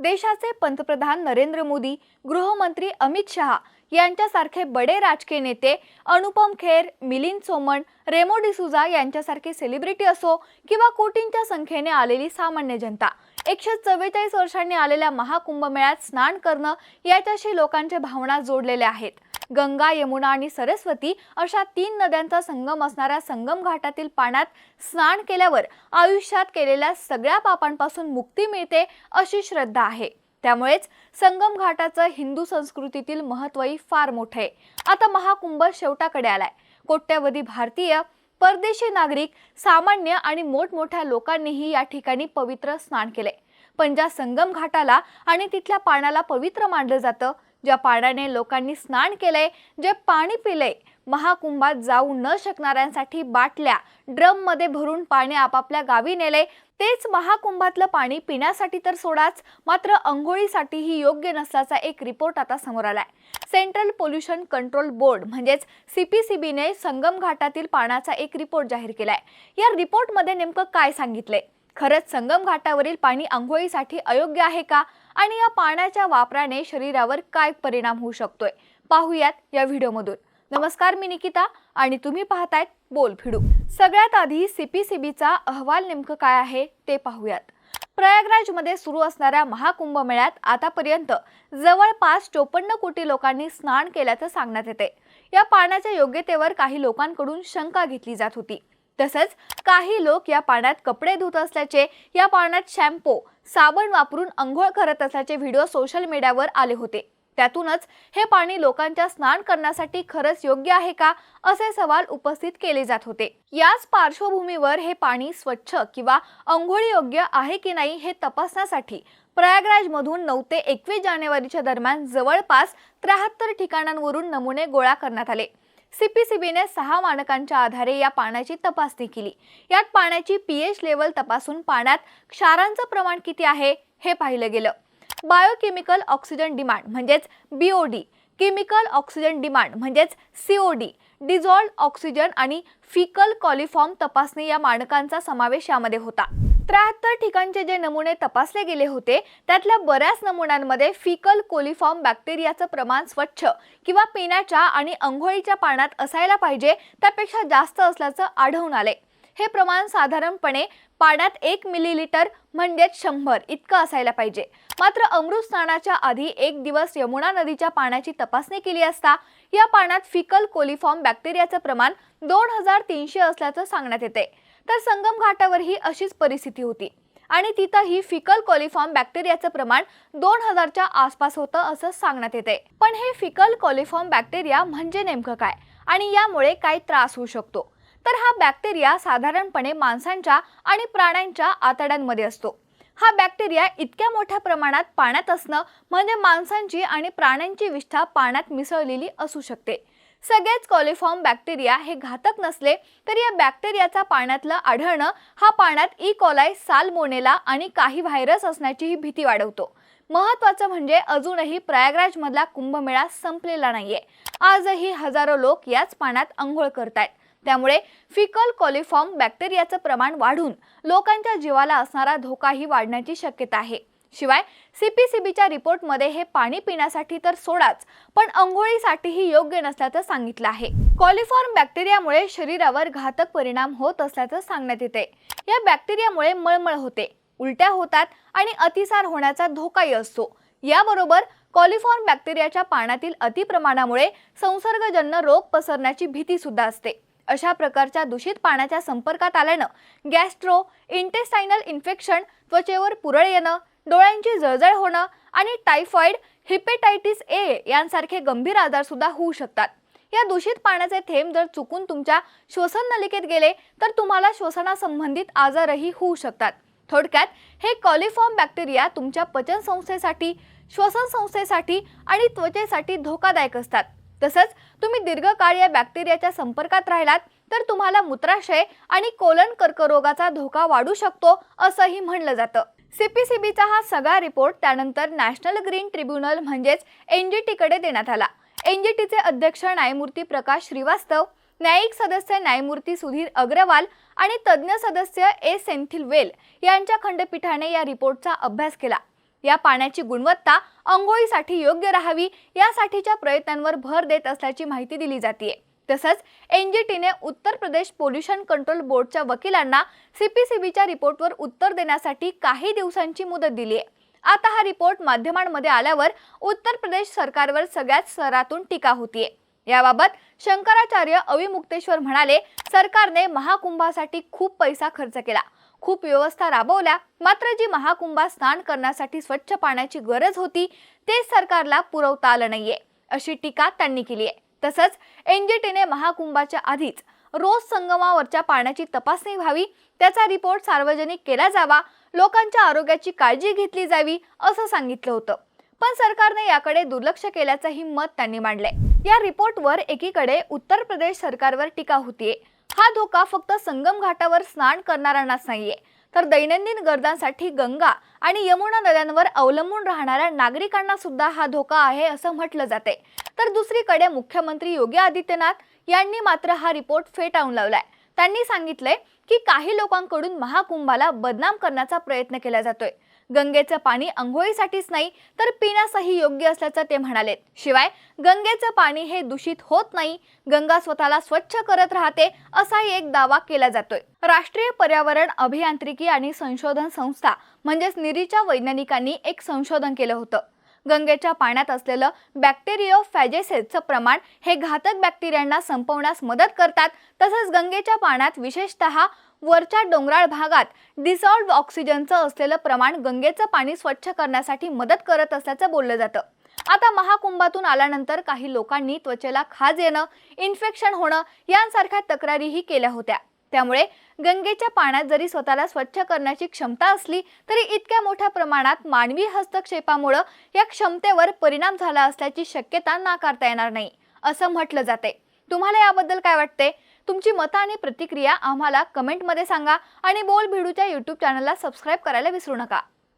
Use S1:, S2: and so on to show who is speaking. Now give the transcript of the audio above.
S1: देशाचे पंतप्रधान नरेंद्र मोदी गृहमंत्री अमित शहा यांच्यासारखे बडे राजकीय नेते अनुपम खेर मिलिंद सोमण रेमो डिसुजा यांच्यासारखे सेलिब्रिटी असो किंवा कोटींच्या संख्येने आलेली सामान्य जनता एकशे चव्वेचाळीस वर्षांनी आलेल्या महाकुंभमेळ्यात स्नान करणं याच्याशी लोकांच्या भावना जोडलेल्या आहेत. गंगा यमुना आणि सरस्वती अशा तीन नद्यांचा संगम असणाऱ्या संगम घाटातील पाण्यात स्नान केल्यावर आयुष्यात केलेल्या सगळ्या पापांपासून मुक्ती मिळते अशी श्रद्धा आहे. त्यामुळेच संगम घाटाचं हिंदू संस्कृतीतील महत्त्वही फार मोठं आहे. आता महाकुंभ शेवटाकडे आलाय. कोट्यवधी भारतीय परदेशी नागरिक सामान्य आणि मोठमोठ्या लोकांनीही या ठिकाणी पवित्र स्नान केले पण ज्या संगम घाटाला आणि तिथल्या पाण्याला पवित्र मानलं जातं ज्या पाण्याने लोकांनी स्नान केलंय जे पाणी पिले महाकुंभात जाऊ न शकणाऱ्यांसाठी बाटल्या ड्रममध्ये भरून पाणी आपापल्या गावी नेले तेच महाकुंभातलं पाणी पिण्यासाठी तर सोडाच मात्र अंघोळीसाठीही योग्य नसल्याचा एक रिपोर्ट आता समोर आलाय. सेंट्रल पोल्युशन कंट्रोल बोर्ड म्हणजेच सीपीसीबीने संगम घाटातील पाण्याचा एक रिपोर्ट जाहीर केलाय. या रिपोर्टमध्ये नेमकं काय सांगितलंय? खरंच संगम घाटावरील पाणी आंघोळीसाठी अयोग्य आहे का? आणि या पाण्याच्या वापराने शरीरावर काय परिणाम होऊ शकतोय? पाहूयात या व्हिडिओमधून. नमस्कार मी निकिता आणि तुम्ही पाहतायत बोल फिडू सगळ्यात आधी सीपीसीबीचा अहवाल नेमकं काय आहे ते पाहूयात. प्रयागराजमध्ये सुरू असणाऱ्या महाकुंभ मेळ्यात आतापर्यंत जवळपास चोपन्न कोटी लोकांनी स्नान केल्याचं सांगण्यात येते या पाण्याच्या योग्यतेवर काही लोकांकडून शंका घेतली जात होती. तसंच काही लोक या पाण्यात कपडे धुत असल्याचे या पाण्यात शॅम्पू साबण वापरून अंघोळ करत असल्याचे व्हिडिओ सोशल मीडियावर आले होते. त्यातूनच हे पाणी लोकांच्या स्नान करण्यासाठी खरंच योग्य आहे का असे सवाल उपस्थित केले जात होते. याच पार्श्वभूमीवर हे पाणी स्वच्छ किंवा अंघोळी योग्य आहे की नाही हे तपासण्यासाठी प्रयागराजमधून नऊ ते एकवीस जानेवारीच्या दरम्यान जवळपास त्र्याहत्तर ठिकाणांवरून नमुने गोळा करण्यात आले. सीपीसीबीने सहा मानकांच्या आधारे या पाण्याची तपासणी केली. यात पाण्याची पीएच लेवल तपासून पाण्यात क्षारांचं प्रमाण किती आहे हे पाहिलं गेलं. बायोकेमिकल ऑक्सिजन डिमांड म्हणजेच बीओडी केमिकल ऑक्सिजन डिमांड म्हणजेच सीओडी डिझॉल्ड ऑक्सिजन आणि फिकल कॉलिफॉर्म तपासणी या मानकांचा समावेश यामध्ये होता. त्र्याहत्तर ठिकाणचे जे नमुने तपासले गेले होते त्यातल्या बऱ्याच नमुन्यांमध्ये फिकल कोलिफॉर्म बॅक्टेरियाचं प्रमाण स्वच्छ किंवा पिण्याच्या आणि अंघोळीच्या पाण्यात असायला पाहिजे त्यापेक्षा जास्त असल्याचं आढळून आले. हे प्रमाण साधारणपणे पाण्यात एक मिलीलिटर म्हणजेच शंभर इतकं असायला पाहिजे. मात्र अमृत स्नानाच्या आधी एक दिवस यमुना नदीच्या पाण्याची तपासणी केली असता या पाण्यात फिकल कोलिफॉर्म बॅक्टेरियाचं प्रमाण दोन हजार तीनशे असल्याचं सांगण्यात येते. तर संगम घाटावरही अशीच परिस्थिती होती. आणि तिथंही फिकल कॉलिफॉर्म बॅक्टेरियाचं प्रमाण दोन हजारच्या आसपास होतं असं सांगण्यात येते. पण हे फिकल कॉलिफॉर्म बॅक्टेरिया म्हणजे नेमकं काय? आणि यामुळे काय त्रास होऊ शकतो. तर हा बॅक्टेरिया साधारणपणे माणसांच्या आणि प्राण्यांच्या आतड्यांमध्ये असतो. हा बॅक्टेरिया इतक्या मोठ्या प्रमाणात पाण्यात असणं म्हणजे माणसांची आणि प्राण्यांची विष्ठा पाण्यात मिसळलेली असू शकते. सगळेच कॉलिफॉर्म बॅक्टेरिया हे घातक नसले तरी या बॅक्टेरियाचा पाण्यातलं आढळणं हा पाण्यात e. ई कॉलाय सालमोनेला आणि काही व्हायरस असण्याचीही भीती वाढवतो. महत्वाचं म्हणजे अजूनही प्रयागराजमधला कुंभमेळा संपलेला नाहीये. आजही हजारो लोक याच पाण्यात आंघोळ करतायत. त्यामुळे फिकल कॉलिफॉर्म बॅक्टेरियाचं प्रमाण वाढून लोकांच्या जीवाला असणारा धोकाही वाढण्याची शक्यता आहे. शिवाय सीपीसीबीच्या रिपोर्टमध्ये हे पाणी पिण्यासाठी तर सोडाच पण अंघोळीसाठीही योग्य नसल्याचं सांगितलं आहे. कॉलिफॉर्म बॅक्टेरियामुळे शरीरावर घातक परिणाम होत असल्याचं सांगण्यात येते. या बॅक्टेरियामुळे मळमळ होते उलट्या होतात आणि अतिसार होण्याचा धोकाही असतो. याबरोबर कॉलिफॉर्म बॅक्टेरियाच्या पाण्यातील अतिप्रमाणामुळे संसर्गजन्य रोग पसरण्याची भीती सुद्धा असते. अशा प्रकारच्या दूषित पाण्याच्या संपर्कात आल्यानं गॅस्ट्रो इंटेस्टायनल इन्फेक्शन त्वचेवर पुरळ येणं डोळ्यांची जळजळ होणं आणि टायफॉइड हिपेटायटिस ए यांसारखे गंभीर आजार सुद्धा होऊ शकतात. या दूषित पाण्याचे थेंब जर चुकून तुमच्या श्वसन नलिकेत गेले तर तुम्हाला श्वसनासंबंधित आजारही होऊ शकतात. थोडक्यात हे कॉलिफॉर्म बॅक्टेरिया तुमच्या पचन संस्थेसाठी श्वसन संस्थेसाठी आणि त्वचेसाठी धोकादायक असतात. तसंच तुम्ही दीर्घकाळ या बॅक्टेरियाच्या संपर्कात राहिलात तर तुम्हाला मूत्राशय आणि कोलन कर्करोगाचा धोका वाढू शकतो असंही म्हणलं जातं. सीपीसीबीचा हा सगळा रिपोर्ट त्यानंतर नॅशनल ग्रीन ट्रिब्युनल म्हणजेच एन जी टीकडे देण्यात आला. एन जी टीचे अध्यक्ष न्यायमूर्ती प्रकाश श्रीवास्तव न्यायिक सदस्य न्यायमूर्ती सुधीर अग्रवाल आणि तज्ज्ञ सदस्य ए सेंथिल वेल यांच्या खंडपीठाने या रिपोर्टचा अभ्यास केला. या पाण्याची गुणवत्ता अंघोळीसाठी योग्य राहावी यासाठीच्या प्रयत्नांवर भर देत असल्याची माहिती दिली जाते तसंच एनजीटीने उत्तर प्रदेश पोल्युशन कंट्रोल बोर्डच्या वकिलांना सीपीसीबीच्या रिपोर्टवर उत्तर देण्यासाठी काही दिवसांची मुदत दिली आहे आता हा रिपोर्ट माध्यमांमध्ये आल्यावर उत्तर प्रदेश सरकारवर सगळ्याच स्तरातून टीका होतीये. याबाबत शंकराचार्य अविमुक्तेश्वर म्हणाले सरकारने महाकुंभासाठी खूप पैसा खर्च केला. खूप व्यवस्था राबवल्या मात्र जी महाकुंभात स्नान करण्यासाठी स्वच्छ पाण्याची गरज होती ते सरकारला पुरवता आलं नाहीये अशी टीका त्यांनी केली आहे तसंच एनजीटीने महाकुंभाच्या आधीच रोज संगमावरच्या पाण्याची तपासणी व्हावी त्याचा रिपोर्ट सार्वजनिक केला जावा लोकांच्या आरोग्याची काळजी घेतली जावी असं सांगितलं होतं. पण सरकारने याकडे दुर्लक्ष केल्याचंही मत त्यांनी मांडलंय. या रिपोर्टवर एकीकडे उत्तर प्रदेश सरकारवर टीका होतीये. हा धोका फक्त संगम घाटावर स्नान करणाऱ्यांनाच नाहीये. तर दैनंदिन गरजांसाठी गंगा आणि यमुना नद्यांवर अवलंबून राहणाऱ्या नागरिकांना सुद्धा हा धोका आहे असं म्हटलं जाते. तर दुसरीकडे मुख्यमंत्री योगी आदित्यनाथ यांनी मात्र हा रिपोर्ट फेटाळून लावलाय. त्यांनी सांगितलंय की काही लोकांकडून महाकुंभाला बदनाम करण्याचा प्रयत्न केला जातोय. गंगेचं पाणी आंघोळीसाठीच नाही तर पिण्यासही योग्य असल्याचं ते म्हणाले. शिवाय गंगेचं पाणी हे दूषित होत नाही गंगा स्वतःला स्वच्छ करत राहते असाही एक दावा केला जातोय. राष्ट्रीय पर्यावरण अभियांत्रिकी आणि संशोधन संस्था म्हणजेच निरीच्या वैज्ञानिकांनी एक संशोधन केलं होतं. गंगेच्या पाण्यात असलेलं बॅक्टेरियो फॅजेसेसचं प्रमाण हे घातक बॅक्टेरियांना संपवण्यास मदत करतात तसंच गंगेच्या पाण्यात विशेषतः वरच्या डोंगराळ भागात डिसॉल्व्ड ऑक्सिजनचं असलेलं प्रमाण गंगेचं पाणी स्वच्छ करण्यासाठी मदत करत असल्याचं बोललं जातं. आता महाकुंभातून आल्यानंतर काही लोकांनी त्वचेला खाज येणं इन्फेक्शन होणं यांसारख्या तक्रारीही केल्या होत्या. त्यामुळे गंगेच्या पाण्यात जरी स्वतःला स्वच्छ करण्याची क्षमता असली तरी इतक्या मोठ्या प्रमाणात मानवी हस्तक्षेपामुळं या क्षमतेवर परिणाम झाला असल्याची शक्यता नाकारता येणार नाही असं म्हटलं जाते. तुम्हाला याबद्दल काय वाटते तुमची मतं आणि प्रतिक्रिया आम्हाला कमेंटमध्ये सांगा आणि बोल भिडूच्या यूट्यूब चॅनलला सबस्क्राईब करायला विसरू नका.